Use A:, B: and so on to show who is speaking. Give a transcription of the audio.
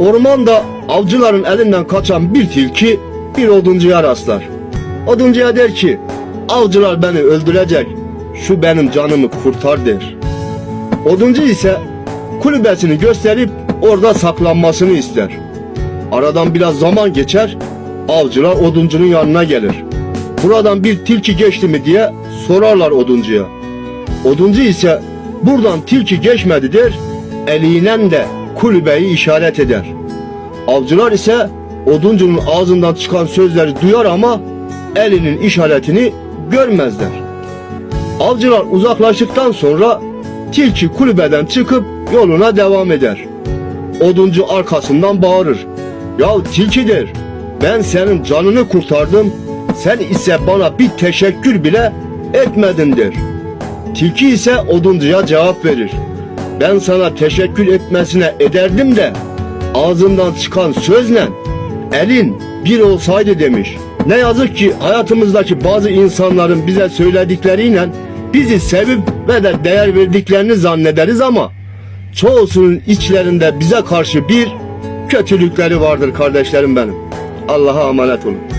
A: Ormanda avcıların elinden kaçan bir tilki bir oduncuya rastlar. Oduncuya der ki, avcılar beni öldürecek, şu benim canımı kurtar der. Oduncu ise kulübesini gösterip orada saklanmasını ister. Aradan biraz zaman geçer, avcılar oduncunun yanına gelir. Buradan bir tilki geçti mi diye sorarlar oduncuya. Oduncu ise buradan tilki geçmedi der, eliyle de kulübeyi işaret eder. Avcılar ise oduncunun ağzından çıkan sözleri duyar ama elinin işaretini görmezler. Avcılar uzaklaştıktan sonra tilki kulübeden çıkıp yoluna devam eder. Oduncu arkasından bağırır. Ya tilki der, ben senin canını kurtardım, sen ise bana bir teşekkür bile etmedin der. Tilki ise oduncuya cevap verir. Ben sana teşekkür etmesine ederdim de ağzından çıkan sözle elin bir olsaydı demiş. Ne yazık ki hayatımızdaki bazı insanların bize söyledikleriyle bizi sevip ve de değer verdiklerini zannederiz ama çoğusunun içlerinde bize karşı bir kötülükleri vardır kardeşlerim benim. Allah'a emanet olun.